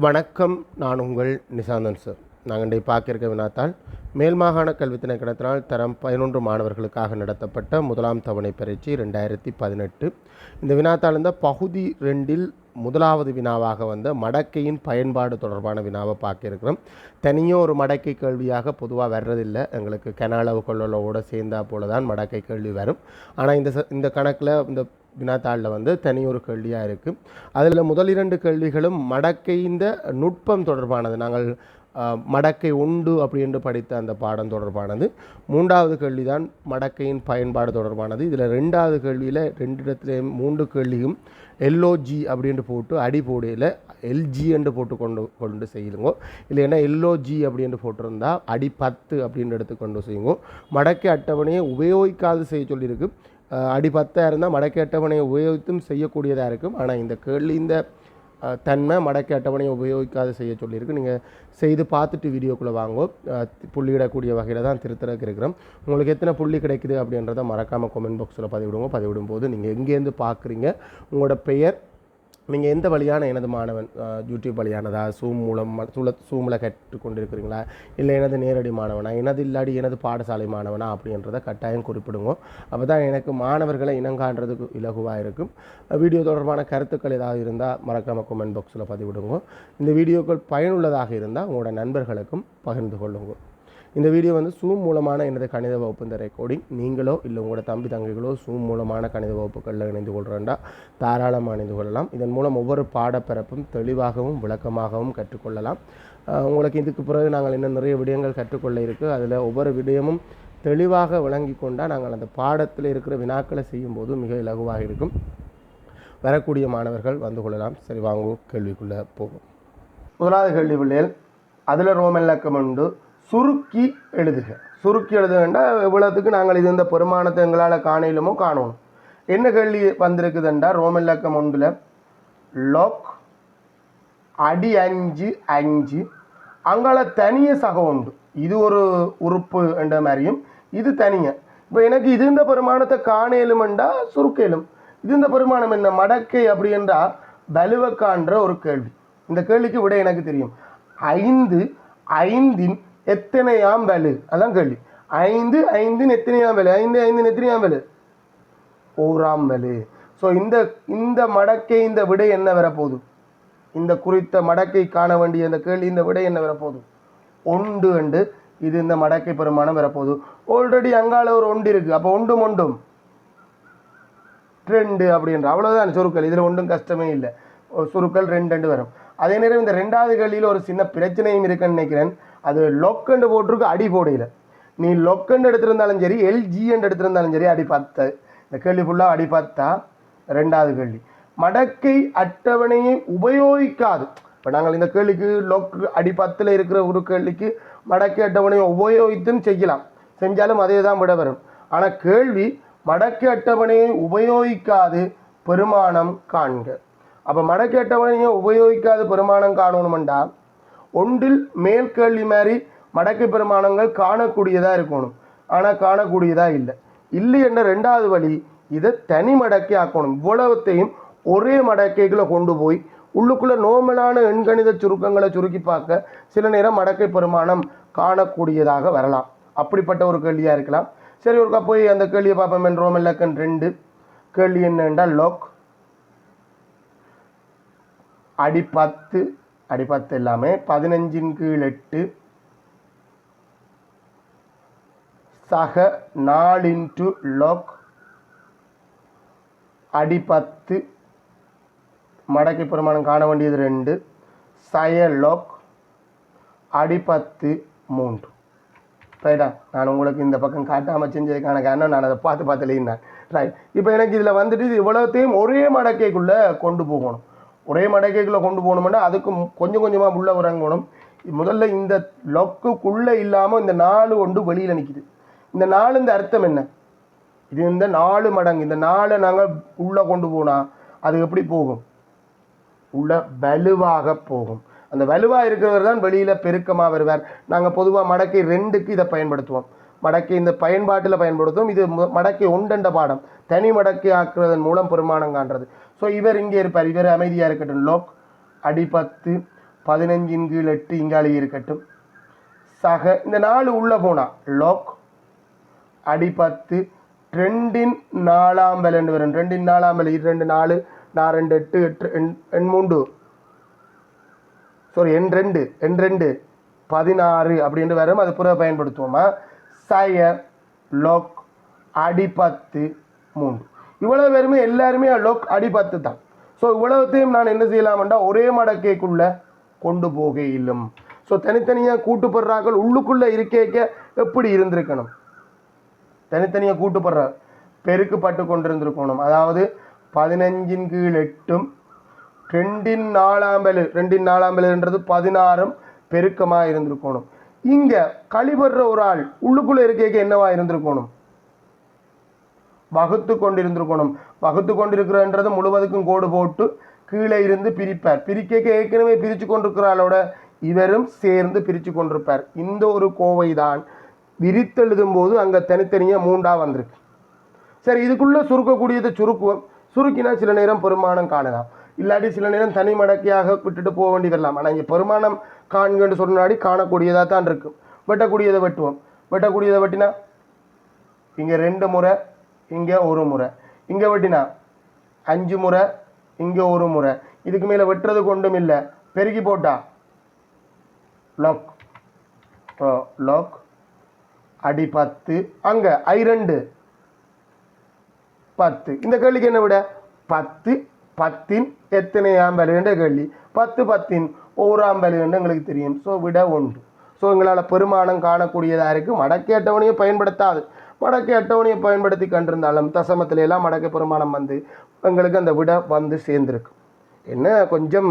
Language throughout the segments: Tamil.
வணக்கம் நான் உங்கள் நிசாந்தன் சார். நாங்கள் இன்றைய பார்க்கிருக்க வினாத்தால் மேல் மாகாண கல்வி திணைக்கணத்தினால் தரம் பதினொன்று மாணவர்களுக்காக நடத்தப்பட்ட முதலாம் தவணை பயிற்சி ரெண்டாயிரத்தி பதினெட்டு. இந்த வினாத்தால் இந்த பகுதி ரெண்டில் முதலாவது வினாவாக வந்த மடக்கையின் பயன்பாடு தொடர்பான வினாவை பார்க்க இருக்கிறோம் தனியும் ஒரு மடக்கை கேள்வியாக பொதுவாக வர்றதில்லை. எங்களுக்கு கனளவு கொள்ளளவோடு சேர்ந்தா போல தான் மடக்கை கேள்வி வரும். ஆனால் இந்த ச- இந்த கணக்கில் இந்த வினாத்தாளில் வந்து தனி ஒரு கேள்வியாக இருக்குது அதில் முதல் இரண்டு கேள்விகளும் மடக்கைந்த நுட்பம் தொடர்பானது. நாங்கள் மடக்கை உண்டு அப்படின்னு படித்த அந்த பாடம் தொடர்பானது. மூன்றாவது கேள்வி தான் மடக்கையின் பயன்பாடு தொடர்பானது. இதில் ரெண்டாவது கேள்வியில் ரெண்டு இடத்துலையும் மூன்று கேள்வியும் எல்ஓஜி அப்படின்ட்டு போட்டு அடி போடையில் எல்ஜி என்று போட்டு கொண்டு கொண்டு செய்யுங்க இல்லைன்னா எல்ஓஜி அப்படின்ட்டு போட்டிருந்தா அடி பத்து அப்படின்னு எடுத்து கொண்டு செய்யுங்க. மடக்கை அட்டவணையை உபயோகிக்காது செய்ய சொல்லியிருக்கு. அடி பத்தாக இருந்தால் மடக்கை அட்டவணையை உபயோகித்தும் செய்யக்கூடியதாக இருக்கும். ஆனால் இந்த கேள்வி இந்த தன்மை மடக்கை அட்டவணையை உபயோகிக்காத செய்ய சொல்லியிருக்கு. நீங்கள் செய்து பார்த்துட்டு வீடியோக்குள்ளே வாங்கோ. புள்ளியிடக்கூடிய வகையில் தான் திருத்தறக்கு இருக்கிறோம். உங்களுக்கு எத்தனை புள்ளி கிடைக்குது அப்படின்றத மறக்காமல் கமெண்ட் பாக்ஸில் பதிவிடுங்க. பதிவிடும் போது நீங்கள் எங்கேருந்து பார்க்குறீங்க உங்களோட பெயர் நீங்கள் எந்த வழியான எனது மாணவன் யூடியூப் வழியானதா? சூம் மூலம் சூழ சூமில் கற்றுக்கொண்டிருக்கிறீங்களா? இல்லை எனது நேரடி மாணவனா? எனது இல்லாடி எனது பாடசாலை மாணவனா? அப்படின்றத கட்டாயம் குறிப்பிடுங்க. அப்போ தான் எனக்கு மாணவர்களை இனங்காண்றதுக்கு இலகுவாக இருக்கும். வீடியோ தொடர்பான கருத்துக்கள் ஏதாவது இருந்தால் மறக்காமல் கமெண்ட் பாக்ஸில் பதிவிடுங்க. இந்த வீடியோக்கள் பயனுள்ளதாக இருந்தால் உங்களோட நண்பர்களுக்கும் பகிர்ந்து கொள்ளுங்கள் இந்த வீடியோ வந்து சூம் மூலமான எனது கணித வகுப்பு இந்த ரெக்கார்டிங் நீங்களோ இல்லை உங்களோட தம்பி தங்கைகளோ சூம் மூலமான கணித வகுப்புகளில் இணைந்து கொள்கிறேன்டா தாராளமாக இணைந்து கொள்ளலாம். இதன் மூலம் ஒவ்வொரு பாடப்பிறப்பும் தெளிவாகவும் விளக்கமாகவும் கற்றுக்கொள்ளலாம். உங்களுக்கு இதுக்கு பிறகு நாங்கள் இன்னும் நிறைய விடயங்கள் கற்றுக்கொள்ள இருக்குது அதில் ஒவ்வொரு விடயமும் தெளிவாக விளங்கி கொண்டால் நாங்கள் அந்த பாடத்தில் இருக்கிற வினாக்களை செய்யும்போது மிக இலகுவாக இருக்கும். வரக்கூடிய மாணவர்கள் வந்து கொள்ளலாம். சரி வாங்குவோம் கேள்விக்குள்ளே போகும் முதலாவது கேள்வி பிள்ளைகள் அதில் ரோமன் இலக்கம் உண்டு. சுருக்கி எழுதுக. சுருக்கி எழுதுகண்டா இவ்வளோத்துக்கு நாங்கள் இது இந்த பெருமானத்தை எங்களால் காணையிலுமோ காணணும் என்ன கேள்வி வந்திருக்குதுண்டா? ரோமன் இலக்கம் ஒன்றில். லோக் அடி அஞ்சு அஞ்சு. அங்கால தனிய சகம் உண்டு. இது ஒரு உறுப்பு என்ற மாதிரியும் இது தனிய. இப்போ எனக்கு இது இந்த பெருமானத்தை காணேலுமெண்டா சுருக்கேலும். இது இந்த பெருமானம் என்ன மடக்கை அப்படி என்றா பலுவக்கான்ற ஒரு கேள்வி. இந்த கேள்விக்கு விட எனக்கு தெரியும். ஐந்து ஐந்தின் எத்தனையாம் வலு? அதான் கேள்வி. ஐந்து ஐந்துன்னு எத்தனையாம் வேலு? ஐந்து ஐந்து எத்தனையாம் வேலு? ஓராம் வலு. ஸோ இந்த இந்த மடக்கை இந்த விடை என்ன வரப்போகுது? இந்த குறித்த மடக்கை காண வேண்டிய இந்த கேள்வி இந்த விடை என்ன வரப்போகுது? ஒன்று என்று இது இந்த மடக்கை பெருமானம் வரப்போகுது. ஆல்ரெடி அங்கால ஒரு ஒன்று இருக்குது அப்போ ஒன்றும் ஒன்றும். ரெண்டு அப்படின்ற அவ்வளோதான் சுருக்கல் இதில் ஒன்றும் கஷ்டமே இல்லை. ஒரு சுருக்கல் ரெண்டு ரெண்டு வரும். அதே நேரம் இந்த ரெண்டாவது கேள்வியில் ஒரு சின்ன பிரச்சனையும் இருக்குன்னு நினைக்கிறேன். அது லொக்கண்டு போட்டிருக்கு அடி போடையில். நீ லொக்கண்டு எடுத்திருந்தாலும் சரி எல்ஜிஎன் எடுத்திருந்தாலும் சரி அடி பத்து இந்த கேள்வி ஃபுல்லாக அடி பார்த்தா ரெண்டாவது கேள்வி. மடக்கை அட்டவணையை உபயோகிக்காது. இப்போ நாங்கள் இந்த கேள்விக்கு லொக் அடி பத்தில் இருக்கிற ஒரு கேள்விக்கு மடக்கை அட்டவணையை உபயோகித்தும் செய்யலாம். செஞ்சாலும் அதே தான் விட வரும். ஆனால் கேள்வி மடக்கை அட்டவணையை உபயோகிக்காது பெருமானம் காண்க. அப்போ மடக்கை அட்டவணையை உபயோகிக்காது பெருமானம் காணணுமெண்டா? ஒன்றில் மேல் கேள்வி மாதிரி மடக்கை பெருமானங்கள் காணக்கூடியதாக இருக்கணும். ஆனால் காணக்கூடியதாக இல்லை. இல்லை என்ற ரெண்டாவது வழி இதை தனி மடக்கி ஆக்கணும். இவ்வளவத்தையும் ஒரே மடக்கைகளை கொண்டு போய் உள்ளுக்குள்ளே நோமலான எண்கணித சுருக்கங்களை சுருக்கி பார்க்க சில நேரம் மடக்கை பெருமானம் காணக்கூடியதாக வரலாம். அப்படிப்பட்ட ஒரு கேள்வியாக இருக்கலாம். சரி ஒருக்கா போய் அந்த கேள்வியை பார்ப்போம். என் ரோமன் லக்கன் ரெண்டு. கேள்வி என்ன என்றால் லோக். அடி பத்து. அடி பத்து எல்லாமே பதினஞ்சின் கீழ் எட்டு. சக நாலு இன்ட்டு லோக் அடி பத்து மடக்கை பெருமானம் காண வேண்டியது ரெண்டு. சய லோக் அடி பத்து மூன்று ரைட்டா நான் உங்களுக்கு இந்த பக்கம் காட்டாமல் செஞ்சதுக்கான காரணம் நான் அதை பார்த்து பார்த்து எழுதினேன். ரைட் இப்போ எனக்கு இதில் வந்துட்டு இது இவ்வளோத்தையும் ஒரே மடக்கைக்குள்ளே கொண்டு போகணும். ஒரே மடக்கைக்குள்ளே கொண்டு போகணும்னா அதுக்கும் கொஞ்சம் கொஞ்சமாக உள்ளே வரங்கணும் முதல்ல இந்த லொக்குக்குள்ளே இல்லாமல் இந்த நாலு ஒன்று வெளியில் நிற்கிது இந்த நாலு இந்த அர்த்தம் என்ன? இது இந்த நாலு மடங்கு. இந்த நாலை நாங்கள் உள்ளே கொண்டு போனால் அது எப்படி போகும்? உள்ள வலுவாக போகும். அந்த வலுவாக இருக்கிறவர் தான் வெளியில் பெருக்கமாக வருவார். நாங்கள் பொதுவாக மடக்கை ரெண்டுக்கு இதை பயன்படுத்துவோம். மடக்கை இந்த பயன்பாட்டில் பயன்படுத்துவோம். இது மு- மடக்கை ஒன்றெண்ட பாடம். தனி மடக்கை ஆக்குறதன் மூலம் பெருமானம் காண்றது. ஸோ இவர் இங்கே இருப்பார். இவர் அமைதியாக இருக்கட்டும். லோக் அடி பத்து பதினஞ்சின் கீழ் எட்டு இங்காலி இருக்கட்டும். சக இந்த நாலு உள்ளே போனால் லோக் அடிபத்து ரெண்டின் நாலாம் விலைன்னு வரும். ரெண்டின் நாலாம் விலை ரெண்டு நாலு நான் ரெண்டு எட்டு எட்டு எண் எண் மூன்று. சாரி எண் ரெண்டு எண் ரெண்டு பதினாறு அப்படின்ட்டு வரும். அது புற பயன்படுத்துவோமா? சய லோக் அடிபத்து மூன்று. இவ்வளவு பேருமே எல்லாருமே லோக் அடிபத்து தான் ஸோ இவ்வளவுத்தையும் நான் என்ன செய்யலாம்டா? ஒரே மடக்கைக்குள்ள கொண்டு போக இல்லும் ஸோ தனித்தனியாக கூட்டுப்படுறாக்கள் உள்ளுக்குள்ளே இருக்கேக்க எப்படி இருந்திருக்கணும்? தனித்தனியாக கூட்டுப்படுற பெருக்குப்பட்டு கொண்டிருந்திருக்கணும். அதாவது பதினஞ்சின் கீழ் எட்டும் ரெண்டின் நாலாம்பல் ரெண்டின் நாலாம்பல்ன்றது பதினாறும் பெருக்கமாக இருந்திருக்கணும் இங்கே கழிபடுற ஒரு ஆள் உள்ளுக்குள்ளே இருக்கேக்க என்னவாக இருந்திருக்கணும்? வகுத்து கொண்டிருந்திருக்கணும் வகுத்து கொண்டிருக்கிறன்றது முழுவதுக்கும் கோடு போட்டு கீழே இருந்து பிரிப்பார். பிரிக்க ஏற்கனவே பிரித்து கொண்டிருக்கிறாளோட இவரும் சேர்ந்து பிரித்து கொண்டிருப்பார் இந்த ஒரு கோவை தான் விரித்தெழுதும் போது அங்கே தனித்தனியாக மூண்டாக வந்திருக்கு. சரி இதுக்குள்ளே சுருக்கக்கூடியதை சுருக்குவோம். சுருக்கினா சில நேரம் பெருமானம் காணலாம். இல்லாட்டி சில நேரம் தனி மடக்கையாக விட்டுட்டு போக வேண்டி வரலாம் ஆனால் இங்கே பெருமானம் காண்கன்னு சொன்னாடி காணக்கூடியதாக தான் இருக்கும் வெட்டக்கூடியதை வெட்டுவோம். வெட்டக்கூடியதை வெட்டினா இங்கே ரெண்டு முறை இங்கே ஒரு முறை. இங்கே வெட்டினா? அஞ்சு முறை இங்கே ஒரு முறை. இதுக்கு மேலே வெட்டுறது கொண்டும் இல்லை. பெருக்கி போட்டா? லாக் லாக் அடி பத்து. அங்கே ஐ ரெண்டு. பத்து. இந்த கேள்விக்கு என்ன விட? பத்து பத்தின் எத்தனை ஆம்பலுன்ற கேள்வி. பத்து பத்தின் ஒவ்வொரு ஆம்பலுன்னு எங்களுக்கு தெரியும். ஸோ விட ஒன்று. ஸோ எங்களால் பெருமானம் காணக்கூடியதாக இருக்குது மடக்கேட்டவனையும் பயன்படுத்தாது. மடக்கை அட்டவணையை பயன்படுத்தி கண்டிருந்தாலும் தசமத்துல எல்லாம் மடக்கை பெருமானம் வந்து எங்களுக்கு அந்த விட வந்து சேர்ந்துருக்கும் என்ன கொஞ்சம்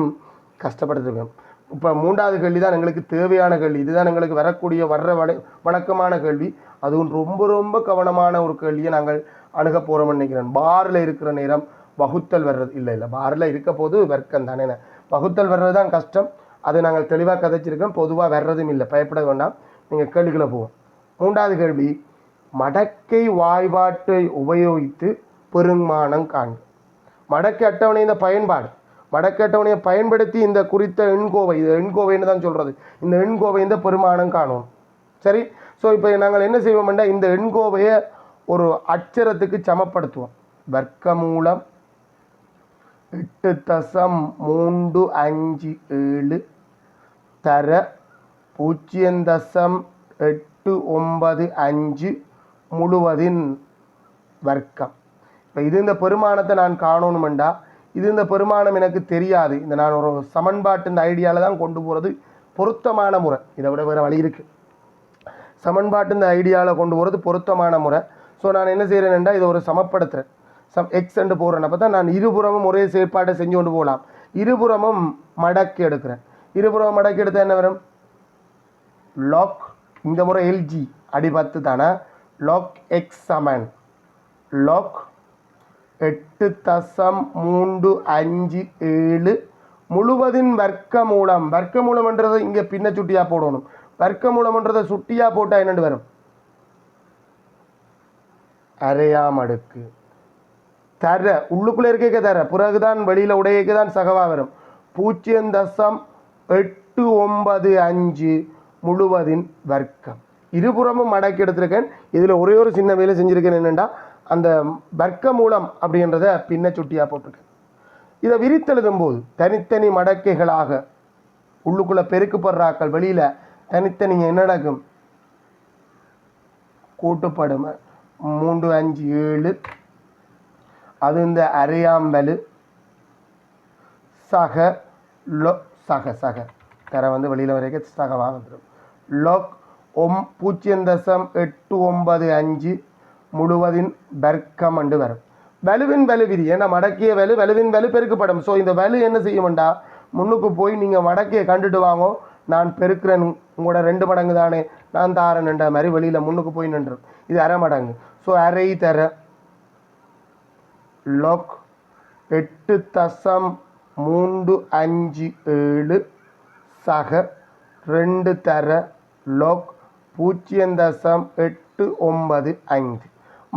கஷ்டப்பட்டுருக்கோம். இப்போ மூன்றாவது கேள்வி தான் எங்களுக்கு தேவையான கேள்வி. இதுதான் எங்களுக்கு வரக்கூடிய வர்ற வட வழக்கமான கேள்வி. அதுவும் ரொம்ப ரொம்ப கவனமான ஒரு கேள்வியை நாங்கள் அணுக போகிறோம்னு நினைக்கிறேன். பாரில் இருக்கிற நேரம் வகுத்தல் வர்றது இல்லை இல்லை பாரில் இருக்க போது வர்க்கம் தானே. வகுத்தல் வர்றது தான் கஷ்டம். அது நாங்கள் தெளிவாக கதைச்சிருக்கோம். பொதுவாக வர்றதும் இல்லை. பயப்பட வேண்டாம். நீங்கள் கேள்விகளை போவோம். மூன்றாவது கேள்வி மடக்கை வாய்பாட்டை உபயோகித்து பெருமானம் காண்க மடக்கை அட்டவணை இந்த பயன்பாடு. மடக்கை அட்டவணையை பயன்படுத்தி இந்த குறித்த எண்கோவை இது எண்கோவைன்னு தான் சொல்கிறது இந்த எண்கோவை இந்த பெருமானம் காணும். சரி? ஸோ இப்போ நாங்கள் என்ன செய்வோம்னா இந்த எண்கோவையை ஒரு அச்சரத்துக்கு சமப்படுத்துவோம். வர்க்க மூலம் எட்டு தசம் மூன்று அஞ்சு ஏழு தர பூஜ்ஜியம் தசம் எட்டு ஒன்பது அஞ்சு முழுவதின் வர்க்கம். இப்போ இது இந்த பெருமானத்தை நான் காணணுமெண்டா? இது இந்த பெருமானம் எனக்கு தெரியாது. இந்த நான் ஒரு சமன்பாட்டு இந்த ஐடியாவில் தான் கொண்டு போகிறது பொருத்தமான முறை. இதை விட வேறு வழி இருக்குது சமன்பாட்டு இந்த ஐடியாவில் கொண்டு போகிறது பொருத்தமான முறை. ஸோ நான் என்ன செய்கிறேன்டா இதை ஒரு சமப்படுத்துகிறேன் சம் எக்ஸ் என்று போடுறேன். அப்போ தான் நான் இருபுறமும் ஒரே செயற்பாட்டை செஞ்சு கொண்டு போகலாம் இருபுறமும் மடக்கி எடுக்கிறேன். இருபுறமும் மடக்கி எடுத்தால் என்ன வரும்? லாக் இந்த முறை எல்ஜி அடி பத்து தானே? லாக் எக்ஸ் சமன். லாக் எட்டு தசம் மூன்று அஞ்சு ஏழு முழுவதின் வர்க்க மூலம் வர்க்க மூலம்ன்றதை இங்கே பின்ன சுட்டியாக போடணும். வர்க்க மூலம்ன்றதை சுட்டியாக போட்டால் என்னென்னு வரும்? அரையாம் அடுக்கு. தர உள்ளுக்குள்ளே இருக்க தர. பிறகுதான் வெளியில் உடையக்கு தான் சகவா வரும். பூஜ்ஜியம் தசம் எட்டு ஒன்பது அஞ்சு முழுவதின் வர்க்கம். இருபுறமும் மடக்கி எடுத்திருக்கேன். இதில் ஒரே ஒரு சின்ன வேலை செஞ்சுருக்கேன் என்னென்னா அந்த வர்க்க மூலம் அப்படின்றத பின்ன சுட்டியாக போட்டிருக்கேன். இதை விரித்தெழுதும் போது தனித்தனி மடக்கைகளாக உள்ளுக்குள்ளே பெருக்குப்படுறாக்கள் வெளியில் தனித்தனி என்ன நடக்கும் கூட்டுப்படுமை. மூன்று அஞ்சு ஏழு. அது இந்த அரையாம்பலு. சக லொ சக சக. தர வந்து வெளியில் வரைக்கும் சகவாக வந்துடும் லொக் ஒம் பூஜ்ஜியம் தசம் எட்டு ஒன்பது அஞ்சு முழுவதின் வர்க்கம் அண்டு வரும் வலுவின் வலு விதி ஏன்னா மடக்கிய வலு வலுவின் வலு பெருக்கப்படும் ஸோ இந்த வலு என்ன செய்யும்டா முன்னுக்கு போய் நீங்கள் மடக்கிய கண்டுட்டு வாங்கோ நான் பெருக்கிறேன் உங்களோட ரெண்டு மடங்கு தானே நான் தாரேன்ன்ற மாதிரி வெளியில் முன்னுக்கு போய் நின்றும் இது அரை மடங்கு ஸோ அரை தர லொக் எட்டு தசம் மூன்று அஞ்சு ஏழு சக ரெண்டு தர லொக் பூஜ்ஜியம் தசம் எட்டு ஒன்பது ஐந்து.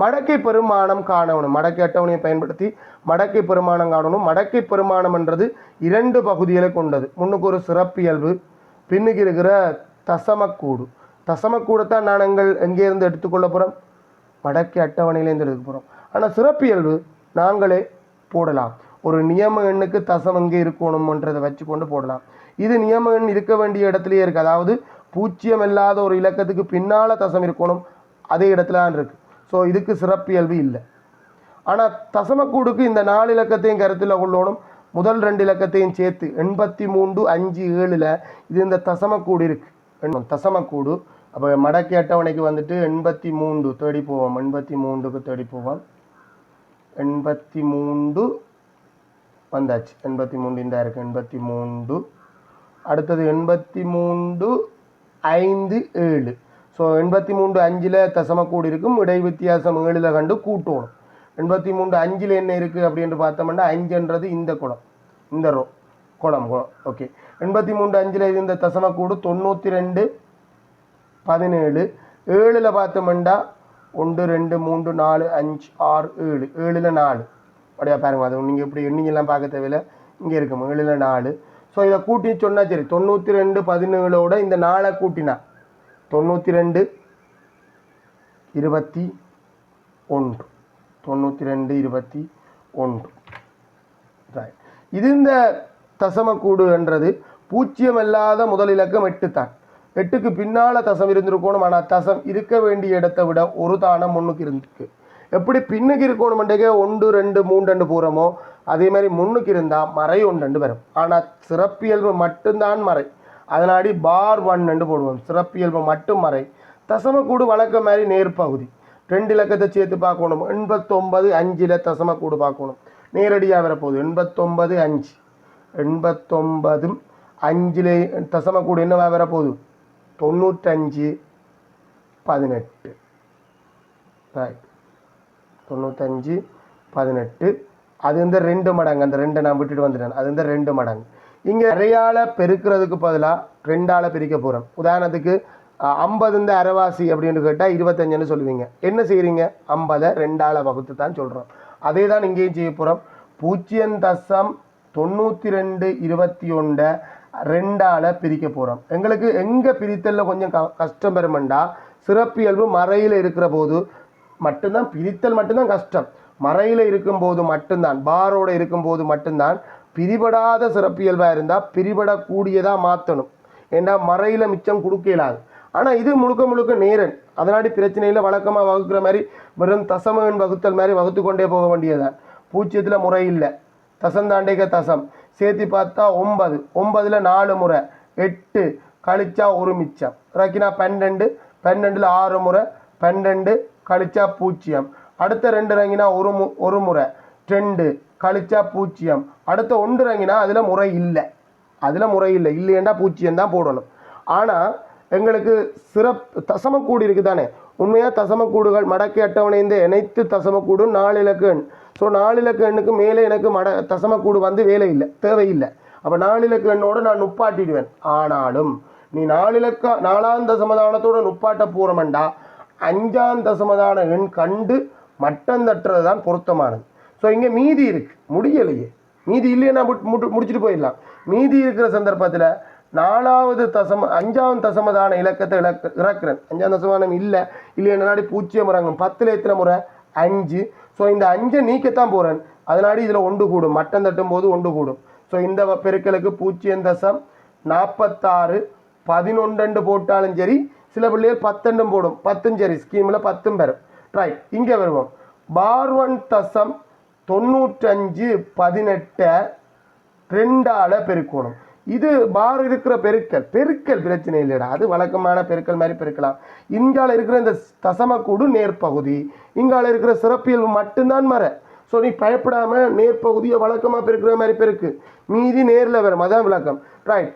மடக்கை பெருமானம் காணணும். மடக்கை அட்டவணையை பயன்படுத்தி மடக்கை பெருமானம் காணணும். மடக்கை பெருமானம் என்றது இரண்டு பகுதிகளை கொண்டது. முன்னுக்கு ஒரு சிறப்பியல்பு பின்னுக்கு இருக்கிற தசமக்கூடு. தசமக்கூடத்தான் நாங்கள் எங்கேருந்து எடுத்துக்கொள்ள போகிறோம் மடக்கை அட்டவணையிலேருந்து எடுக்க போகிறோம் ஆனால் சிறப்பியல்பு நாங்களே போடலாம். ஒரு நியம எண்ணுக்கு தசம் எங்கே இருக்கணும்ன்றதை வச்சு கொண்டு போடலாம். இது நியம எண் இருக்க வேண்டிய இடத்துலையே இருக்குது அதாவது பூச்சியம் இல்லாத ஒரு இலக்கத்துக்கு பின்னால் தசம் இருக்கணும் அதே இடத்துல தான் இருக்குது ஸோ இதுக்கு சிறப்பியல்பு இல்லை. ஆனால் தசமக்கூடுக்கு இந்த நாலு இலக்கத்தையும் கருத்தில் கொள்ளணும். முதல் ரெண்டு இலக்கத்தையும் சேர்த்து எண்பத்தி மூன்று அஞ்சு ஏழில் இது இந்த தசமக்கூடு இருக்குது தசமக்கூடு. அப்போ மடக்கி அட்டவணைக்கு வந்துட்டு எண்பத்தி மூன்று தேடி போவோம். எண்பத்தி மூன்றுக்கு தேடி போவோம். எண்பத்தி மூன்று வந்தாச்சு. எண்பத்தி மூன்று இந்த இருக்குது எண்பத்தி மூன்று அடுத்தது எண்பத்தி மூன்று ஐந்து ஏழு. ஸோ எண்பத்தி மூன்று அஞ்சில் தசமக்கூடு இருக்கும். இடை வித்தியாசம் ஏழில் கண்டு கூட்டணும். எண்பத்தி மூன்று அஞ்சில் என்ன இருக்குது அப்படின்னு பார்த்தோம்னா அஞ்சுன்றது இந்த குளம் இந்த ரோ குளம் குளம் ஓகே எண்பத்தி மூன்று அஞ்சில் இருந்த தசமக்கூடு தொண்ணூற்றி ரெண்டு பதினேழு. ஏழில் பார்த்தோம்னா ஒன்று ரெண்டு மூன்று நாலு அஞ்சு ஆறு ஏழு. ஏழில் நாலு. அப்படியா பாருங்க அது நீங்கள் இப்படி எண்ணிங்கெல்லாம் பார்க்க தேவையில்லை. இங்கே இருக்கும்? ஏழில் நாலு. ஸோ இதை கூட்டி சொன்னால் சரி தொண்ணூற்றி ரெண்டு பதினேழோட இந்த நாளை கூட்டினா தொண்ணூற்றி ரெண்டு இருபத்தி ஒன்று. தொண்ணூற்றி ரெண்டு இருபத்தி ஒன்று. Right. இது இந்த தசமக்கூடு என்றது பூச்சியம் இல்லாத முதல் இலக்கம் எட்டு தான் எட்டுக்கு பின்னால தசம் இருந்திருக்கணும் ஆனால் தசம் இருக்க வேண்டிய இடத்தை விட ஒரு தானம் முன்னுக்கு இருந்துருக்கு எப்படி பின்னுக்கு இருக்கணும் ஒன்று ரெண்டு மூன்று ரெண்டு பூரமோ அதே மாதிரி முன்னுக்கு இருந்தால் மறை ஒன்று வரும். ஆனால் சிறப்பியல்பு மட்டும்தான் மறை. அதனாடி பார் ஒன் போடுவோம். சிறப்பியல்பு மட்டும் மறை. தசமக்கூடு வழக்க மாதிரி நேர்பகுதி. ரெண்டு இலக்கத்தை சேர்த்து பார்க்கணும். எண்பத்தொம்பது அஞ்சில் தசமக்கூடு பார்க்கணும். நேரடியாக வரப்போகுது. எண்பத்தொன்பது அஞ்சு. எண்பத்தொன்பதும் அஞ்சில் தசமக்கூடு என்னவா வரப்போகுது? தொண்ணூற்றஞ்சு பதினெட்டு. ரைட் தொண்ணூத்தஞ்சு பதினெட்டு அது வந்து ரெண்டு மடங்கு அந்த ரெண்டை நான் விட்டுட்டு வந்துட்டேன். அது வந்து ரெண்டு மடங்கு. இங்கே நிறையால பெருக்கிறதுக்கு பதிலாக ரெண்டால் பிரிக்க போகிறோம் உதாரணத்துக்கு ஐம்பது இந்த அரைவாசி அப்படின்னு கேட்டால் இருபத்தஞ்சுன்னு சொல்லுவீங்க. என்ன செய்கிறீங்க ஐம்பதை ரெண்டால் வகுத்து தான் சொல்கிறோம் அதே தான் இங்கேயும் செய்ய போகிறோம் பூஜ்ஜியம் தசம் தொண்ணூற்றி ரெண்டு இருபத்தி ஒன்றை ரெண்டால பிரிக்க போகிறோம் எங்களுக்கு எங்கே பிரித்தலில் கொஞ்சம் க கஷ்டம் பெறுமெண்டா சிறப்பியல்பு மறையில் இருக்கிற போது மட்டும்தான் பிரித்தல் மட்டும்தான் கஷ்டம். மறையில் இருக்கும்போது மட்டும்தான் பாரோடு இருக்கும்போது மட்டும்தான் பிரிபடாத சிறப்பியல்பாக இருந்தால் பிரிபடக்கூடியதாக மாற்றணும் ஏன்னா மறையில் மிச்சம் கொடுக்க இயலாது. ஆனால் இது முழுக்க முழுக்க நேரன். அதனாடி பிரச்சனையில் வழக்கமாக வகுக்கிற மாதிரி வெறும் தசமன் வகுத்தல் மாதிரி வகுத்து கொண்டே போக வேண்டியதுதான். பூஜ்ஜியத்தில் முறை இல்லை. தசம் தசம். சேர்த்து பார்த்தா ஒன்பது. ஒன்பதில் நாலு முறை. எட்டு. கழிச்சா ஒரு மிச்சம். இறக்கினா பன்னெண்டு பன்னெண்டில் ஆறு முறை. பன்னெண்டு கழிச்சா பூஜ்ஜியம் அடுத்த ரெண்டு இறங்கினா ஒரு மு ஒரு முறை. ரெண்டு கழிச்சா பூஜ்ஜியம் அடுத்த ஒன்று இறங்கினா அதில் முறை இல்லை. அதில் முறை இல்லை. இல்லையேண்டா பூஜ்ஜியம் தான் போடணும். ஆனால் எங்களுக்கு சிறப் தசமக்கூடு இருக்குது தானே உண்மையாக தசமக்கூடுகள் மடக்கை அட்டவணைந்து இந்த அனைத்து தசமக்கூடும் நாலு இலக்கு எண். ஸோ நாலு இலக்கு எண்ணுக்கு மேலே எனக்கு மட தசமக்கூடு வந்து வேலை இல்லை தேவையில்லை. அப்போ நாலு இலக்கு எண்ணோடு நான் நுப்பாட்டிடுவேன். ஆனாலும் நீ நாலு இலக்க நாலாம் தசமதானத்தோட நுப்பாட்ட போகிறோம்டா அஞ்சாம் தசமதான எண் கண்டு மட்டம் தட்டுறது தான் பொருத்தமானது. ஸோ இங்கே மீதி இருக்குது முடியலையே. மீதி இல்லைன்னா முடிச்சுட்டு போயிடலாம். மீதி இருக்கிற சந்தர்ப்பத்தில் நாலாவது தசம அஞ்சாவது தசமதான இலக்கத்தை இலக்க இறக்குறேன். அஞ்சாம் தசமானம் இல்லை. இல்லையா பூஜ்ஜியம் இறங்கும் பத்தில் எத்தனை முறை? அஞ்சு. ஸோ இந்த அஞ்சை நீக்கத்தான் போகிறேன் அதனாடி இதில் ஒன்று கூடும். மட்டம் தட்டும் போது ஒன்று கூடும். ஸோ இந்த வ- பெருக்கலுக்கு பூஜ்ஜியம் தசம் நாற்பத்தாறு பதினொன்றெண்டு போட்டாலும் சரி சில பிள்ளைகள் பத்தெண்டும் போடும். பத்தும் சரி. ஸ்கீமில் பத்தும் பெறும். ரைட் இங்கே வருவோம். பார் ஒன் தசம் தொண்ணூற்றஞ்சு பதினெட்டை ரெண்டால பெருக்கணும். இது பார் இருக்கிற பெருக்கல். பெருக்கல் பிரச்சனை இல்லைடா. அது வழக்கமான பெருக்கல் மாதிரி பெருக்கலாம். இங்கால இருக்கிற இந்த தசமக்கூடு நேர்பகுதி இங்கால இருக்கிற சிறப்பியல்பு மட்டும்தான் மர ஸோ நீ பயப்படாமல் நேர்பகுதியை வழக்கமாக பெருக்கிற மாதிரி பெருக்கு. மீதி நேரில் வரும். அதான் விளக்கம். ரைட்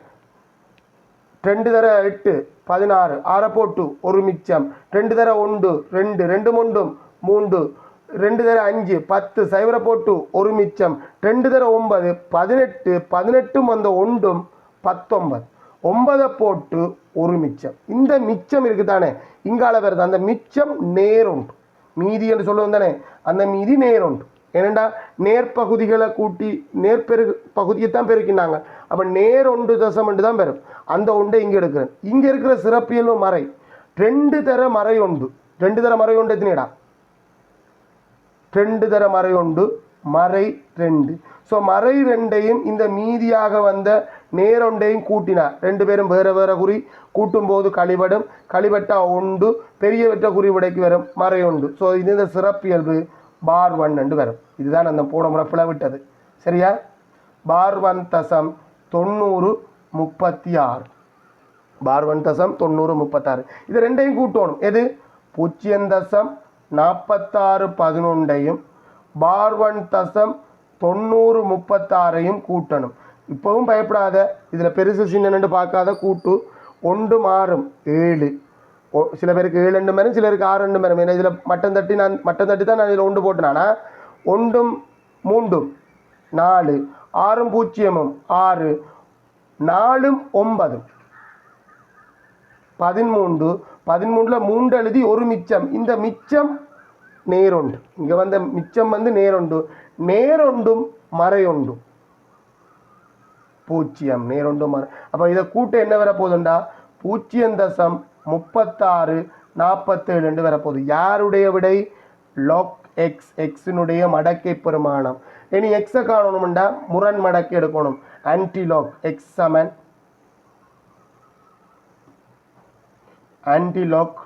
ரெண்டு தர எட்டு பதினாறு. ஆறை போட்டு ஒரு மிச்சம். ரெண்டு தர ஒன்று ரெண்டு. ரெண்டு முண்டும் மூன்று. ரெண்டு தர அஞ்சு பத்து. சைவரை போட்டு ஒரு மிச்சம். ரெண்டு தர ஒன்பது பதினெட்டு. பதினெட்டும் அந்த ஒன்றும் பத்தொன்பது. ஒன்பதை போட்டு ஒரு மிச்சம். இந்த மிச்சம் இருக்குதானே? இங்கால வருது. அந்த மிச்சம் நேருண்டு. மீதி என்று சொல்லுவோம் தானே? அந்த மீதி நேருண்டு. ஏனண்டா நேர்பகுதிகளை கூட்டி நேர்பெரு பகுதியை தான் பெருக்கினாங்க. அப்போ நேர் ஒன்று தசம் என்று தான் பெறும். அந்த ஒன்றை இங்கே எடுக்கிறேன். இங்கே இருக்கிற சிறப்பியல்பு மறை. ரெண்டு தர மறை உண்டு ரெண்டு தர மறை உண்டு எத்தனைடா? ரெண்டு தர மறை உண்டு மறை ரெண்டு. ஸோ மறை ரெண்டையும் இந்த மீதியாக வந்த நேரொண்டையும் கூட்டினார் ரெண்டு பேரும் வேற வேற குறி கூட்டும் போது கழிபடும். கழிபட்டா உண்டு பெரிய குறி விடைக்கு வரும். மறை உண்டு ஸோ இது இந்த சிறப்பியல்பு. பார் ஒன் என்று வரும். இதுதான் அந்த போன முறை பிளவிட்டது. சரியா? பார் ஒன் தசம் தொண்ணூறு முப்பத்தி ஆறு பார் ஒன் தசம் தொண்ணூறு முப்பத்தாறு. இது ரெண்டையும் கூட்டணும். எது? பூஜ்ஜியம் தசம் நாற்பத்தாறு பதினொன்றையும் பார் ஒன் தசம் தொண்ணூறு முப்பத்தாறையும் கூட்டணும். இப்போவும் பயப்படாத. இதில் பெருசு சின்னன்னு பார்க்காத. கூட்டு ஒன்று மாறும். ஏழு. சில பேருக்கு ஏழு ரெண்டு மரம் சிலருக்கு ஆறு ரெண்டு மரம். ஏன்னா இதில் மட்டம் தட்டி நான் மட்டம் தட்டி தான் நான் இதில் ஒன்று போட்டேனானா ஒன்றும் மூண்டும் நாலு ஆறும் பூஜ்ஜியமும் ஆறு நாலும் ஒன்பதும். பதிமூன்று பதிமூன்றில் மூன்று எழுதி ஒரு மிச்சம். இந்த மிச்சம் நேரொண்டு. இங்கே வந்த மிச்சம் வந்து நேரொண்டு. நேரொண்டும் மறையொண்டும் பூச்சியம் நேரொண்டும் மறை. அப்போ இதை கூட்ட என்ன வரப்போகுதுண்டா? பூச்சியம் தசம் முப்பத்தாறு நாற்பத்தேழு வரப்போகுது. யாருடைய விடை? லாக் எக்ஸ் எக்ஸினுடைய மடக்கை பெருமானம் இனி எக்ஸை காணணும்டா. முரண் மடக்கை எடுக்கணும். ஆன்டிலாக் எக்ஸ் சமன். ஆன்டிலாக்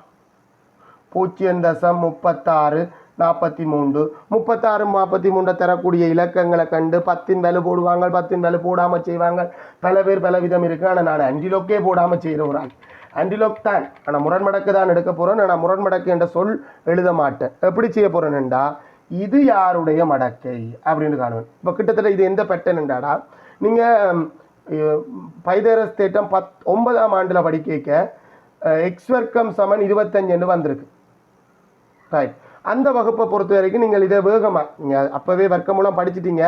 பூஜ்ஜியம் தசம் முப்பத்தாறு நாற்பத்தி மூன்று முப்பத்தாறு நாற்பத்தி மூன்றை தரக்கூடிய இலக்கங்களை கண்டு பத்தின் விலை போடுவாங்க பத்தின் விலை போடாமல் செய்வாங்க. பல பேர் பல விதம் இருக்கு. ஆனால் நான் அஞ்சிலோக்கே போடாமல் செய்கிற ஒரு ஆள். அண்டிலோக் தான் ஆனால் முரண்மடக்கு தான் எடுக்க போகிறேன் நான் முரண்மடக்கு என்ற சொல் எழுத மாட்டேன். எப்படி செய்ய போகிறேன்டா இது யாருடைய மடக்கை அப்படின்னு காணுவேன். இப்போ கிட்டத்தட்ட இது எந்த பெட்டன்டாடா நீங்கள் பைதரஸ் தேட்டம் பத் ஒன்பதாம் ஆண்டில் படிக்க எக்ஸ் வர்க்கம் சமன் இருபத்தஞ்சுன்னு வந்திருக்கு. ரைட் அந்த வகுப்பை பொறுத்த வரைக்கும் நீங்கள் இதை வேகமாக நீங்கள் அப்போவே வர்க்கம் மூலம் படிச்சிட்டீங்க.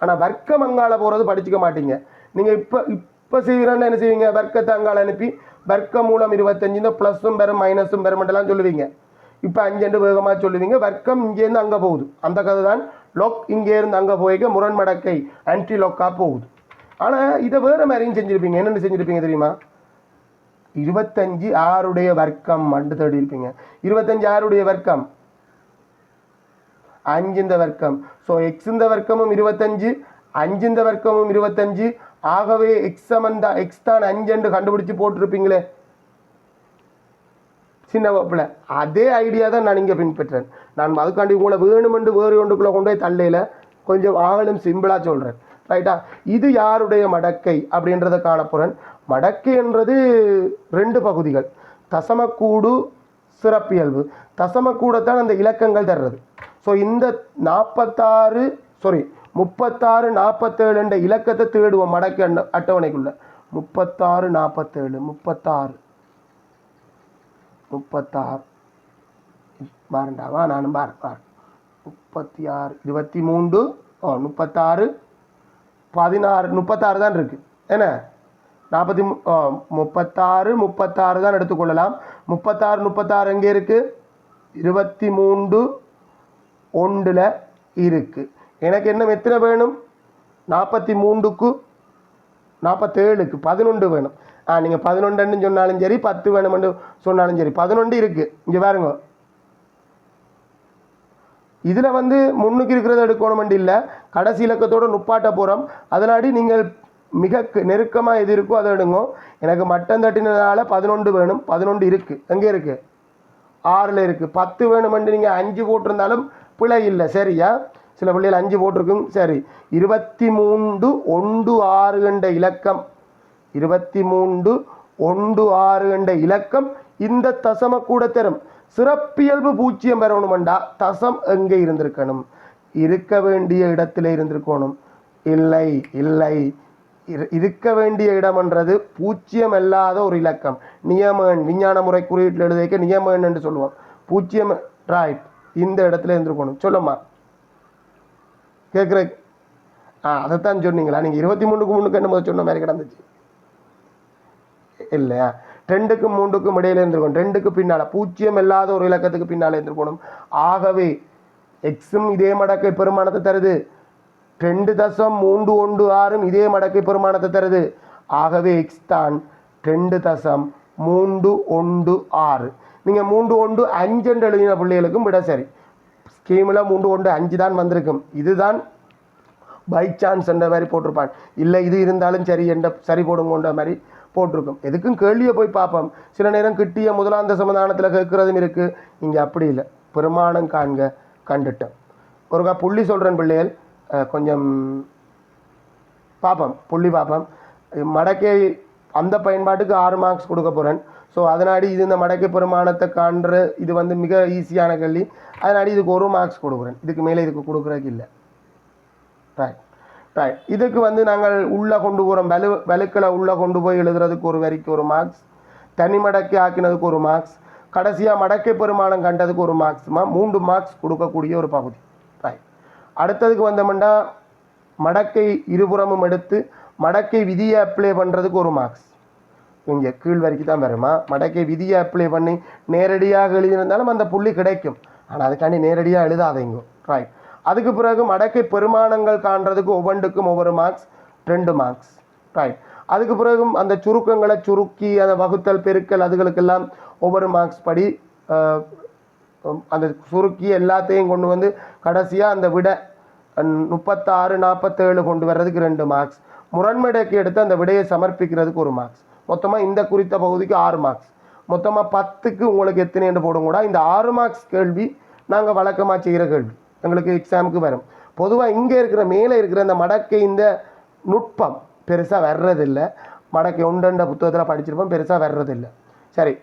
ஆனால் வர்க்கம் அங்கால போகிறது படிச்சுக்க மாட்டீங்க. நீங்கள் இப்போ இப்போ இப்போ செய்வீங்கன்னா என்ன செய்வீங்க? வர்க்கத்தை அங்கால அனுப்பி வர்க்கம் மூலம் இருபத்தஞ்சுன்னு ப்ளஸும் பெறும் மைனஸும் பெறுமெண்டெல்லாம் சொல்லுவீங்க. இப்போ அஞ்செண்டு வேகமாக சொல்லுவீங்க. வர்க்கம் இங்கேருந்து அங்கே போகுது. அந்த கதை தான் லொக் இங்கேருந்து அங்கே போய்க்க முரண்மடக்கை ஆன்டி லொக்காக போகுது. ஆனால் இதை வேறு மாதிரியும் செஞ்சுருப்பீங்க. என்னென்னு செஞ்சுருப்பீங்க தெரியுமா? இருபத்தஞ்சு ஆறுடைய வர்க்கம் மண்டு தேடி இருப்பீங்க. இருபத்தஞ்சு ஆறுடைய வர்க்கம். அஞ்சு இந்த வர்க்கம். ஸோ எக்ஸ் இந்த வர்க்கமும் இருபத்தஞ்சு அஞ்சு இந்த வர்க்கமும் இருபத்தஞ்சு ஆகவே எக்ஸ் சமன் தான் எக்ஸ் தான் அஞ்சு கண்டுபிடிச்சு போட்டிருப்பீங்களே. சின்ன வகுப்பில் அதே ஐடியா தான் நான் இங்கே பின்பற்றேன். நான் அதுக்காண்டி உங்களை வேணுமென்று வேறு ஒன்றுக்குள்ளே கொண்டு போய் தள்ளையில் கொஞ்சம் ஆகலும் சிம்பிளாக சொல்கிறேன் ரைட்டா இது யாருடைய மடக்கை அப்படின்றத காணப்போகிறேன் மடக்கை என்றது ரெண்டு பகுதிகள். தசமக்கூடு சிறப்பியல்பு. தசமக்கூடத்தான் அந்த இலக்கங்கள் தர்றது. ஸோ இந்த நாற்பத்தாறு சாரி முப்பத்தாறு நாற்பத்தேழு என்ற இலக்கத்தை தேடுவோம் மடக்கு அட்டவணைக்குள்ள. முப்பத்தாறு நாற்பத்தேழு முப்பத்தாறு. முப்பத்தாறு. பாருண்டாவா நானும் பாரு பாரு. முப்பத்தி ஆறு இருபத்தி மூன்று ஓ முப்பத்தாறு. பதினாறு முப்பத்தாறு தான் இருக்கு. என்ன? நாற்பத்தி மு ஓ, முப்பத்தாறு முப்பத்தாறு தான் எடுத்துக்கொள்ளலாம் முப்பத்தாறு முப்பத்தாறு எங்கே இருக்கு? இருபத்தி மூன்று ஒன்றில் இருக்குது எனக்கு என்ன எத்தனை வேணும்? நாற்பத்தி மூன்றுக்கு நாற்பத்தேழுக்கு பதினொன்று வேணும். ஆ நீங்கள் பதினொன்றுன்னு சொன்னாலும் சரி பத்து வேணும்னு சொன்னாலும் சரி பதினொன்று இருக்குது இங்கே பாருங்க. இதில் வந்து முன்னுக்கு இருக்கிறத எடுக்கணுமெண்டு இல்லை கடைசி இலக்கத்தோட நுப்பாட்ட போகிறோம் அதனாடி நீங்கள் மிக நெருக்கமாக எது இருக்கோ அதை எடுங்க. எனக்கு மட்டம் தட்டினதால் பதினொன்று வேணும். பதினொன்று இருக்குது எங்கே இருக்குது ஆறில் இருக்குது பத்து வேணுமென்று நீங்கள் அஞ்சு போட்டிருந்தாலும் பிழை இல்லை. சரியா? சில பிள்ளைகள் அஞ்சு போட்டிருக்கும். சரி இருபத்தி மூன்று ஒன்று ஆறு என்ற இலக்கம். இருபத்தி மூன்று ஒன்று ஆறு என்ற இலக்கம் இந்த தசம கூட தரும் சிறப்பியல்பு பூச்சியம் பெறணுமெண்டா? தசம் எங்கே இருந்திருக்கணும்? இருக்க வேண்டிய இடத்துல இருந்திருக்கணும். இல்லை இல்லை. இரு- இருக்க வேண்டிய இடம்ன்றது பூச்சியம் அல்லாத ஒரு இலக்கம். நியமன் விஞ்ஞான முறை குறியீட்டில் எழுதிக்க நியமன் என்று சொல்லுவோம். பூச்சியம் ரைட் இந்த இடத்துல இருந்திருக்கணும். சொல்லுமா கேட்குற ஆ அதைத்தான் சொன்னீங்களா? நீங்கள் இருபத்தி மூணுக்கு மூணுக்கு என்ன முதல் சொன்ன மாதிரி கிடந்துச்சு? இல்லையா? ரெண்டுக்கும் மூன்றுக்கும் இடையில இருந்திருக்கணும். ரெண்டுக்கு பின்னால் பூஜ்ஜியம் இல்லாத ஒரு இலக்கத்துக்கு பின்னால் இருந்திருக்கணும். ஆகவே எக்ஸும் இதே மடக்கை பெருமானத்தை தருது. ரெண்டு தசம் மூன்று ஒன்று ஆறும் இதே மடக்கை பெருமானத்தை தருது. ஆகவே எக்ஸ் தான் ரெண்டு தசம் மூன்று ஒன்று ஆறு. நீங்கள் மூன்று ஒன்று அஞ்சு எழுதின பிள்ளைகளுக்கும் விட சரி. ஸ்கீமில் மூன்று ஒன்று அஞ்சு தான் வந்திருக்கும். இதுதான் பை சான்ஸ் என்ற மாதிரி போட்டிருப்பான் இல்லை இது இருந்தாலும் சரி என்ற சரி போடுங்கன்ற மாதிரி போட்டிருக்கும். எதுக்கும் கேள்வியை போய் பார்ப்போம். சில நேரம் கிட்டிய முதலாந்த சமாதானத்தில் கேட்குறதும் இருக்குது இங்கே அப்படி இல்லை. பெருமானம் காண்க கண்டுட்டேன் ஒருக்கா புள்ளி சொல்கிறேன் பிள்ளைகள். கொஞ்சம் பார்ப்போம். புள்ளி பார்ப்போம். மடக்கை அந்த பயன்பாட்டுக்கு ஆறு மார்க்ஸ் கொடுக்க போகிறேன் ஸோ அதனாடி இது இந்த மடக்கை பெருமானத்தை காண்ற இது வந்து மிக ஈஸியான கல்வி அதனால் இதுக்கு ஒரு மார்க்ஸ் கொடுக்குறேன். இதுக்கு மேலே இதுக்கு கொடுக்குறதுக்கு இல்லை. ரைட் ரைட் இதுக்கு வந்து நாங்கள் உள்ளே கொண்டு போகிறோம் வலு வலுக்களை உள்ளே கொண்டு போய் எழுதுறதுக்கு ஒரு வரிக்கு ஒரு மார்க்ஸ் தனி மடக்கை ஆக்கினதுக்கு ஒரு மார்க்ஸ் கடைசியாக மடக்கை பெருமானம் கண்டதுக்கு ஒரு மார்க்ஸ்மா மூன்று மார்க்ஸ் கொடுக்கக்கூடிய ஒரு பகுதி. ரைட் அடுத்ததுக்கு வந்தோம்னா மடக்கை இருபுறமும் எடுத்து மடக்கை விதியை அப்ளை பண்ணுறதுக்கு ஒரு மார்க்ஸ் இங்கே கீழ் வரைக்கும் தான் வருமா? மடக்கை விதியை அப்ளை பண்ணி நேரடியாக எழுதியிருந்தாலும் அந்த புள்ளி கிடைக்கும். ஆனால் அதுக்காண்டி நேரடியாக எழுதாதீங்க. ரைட் அதுக்கு பிறகு மடக்கை பெருமானங்கள் காண்றதுக்கு ஒவ்வொன்றுக்கும் ஒவ்வொரு மார்க்ஸ் ரெண்டு மார்க்ஸ் ரைட் அதுக்கு பிறகும் அந்த சுருக்கங்களை சுருக்கி அந்த வகுத்தல் பெருக்கல் அதுகளுக்கெல்லாம் ஒவ்வொரு மார்க்ஸ் படி அந்த சுருக்கி எல்லாத்தையும் கொண்டு வந்து கடைசியாக அந்த விட முப்பத்தாறு நாற்பத்தேழு கொண்டு வர்றதுக்கு ரெண்டு மார்க்ஸ் முரண்மடைக்கு எடுத்து அந்த விடையை சமர்ப்பிக்கிறதுக்கு ஒரு மார்க்ஸ் மொத்தமாக இந்த குறித்த பகுதிக்கு ஆறு மார்க்ஸ் மொத்தமாக பத்துக்கு உங்களுக்கு எத்தனைன்னு போடும் கூட. இந்த ஆறு மார்க்ஸ் கேள்வி நாங்கள் வழக்கமாக செய்கிற கேள்வி. எங்களுக்கு எக்ஸாமுக்கு வரும். பொதுவாக இங்கே இருக்கிற மேலே இருக்கிற இந்த மடக்கை இந்த நுட்பம் பெருசாக வர்றதில்லை. மடக்கை ஒன்றண்ட புத்தகத்தில் படிச்சிருப்போம் பெருசாக வர்றதில்லை. சரி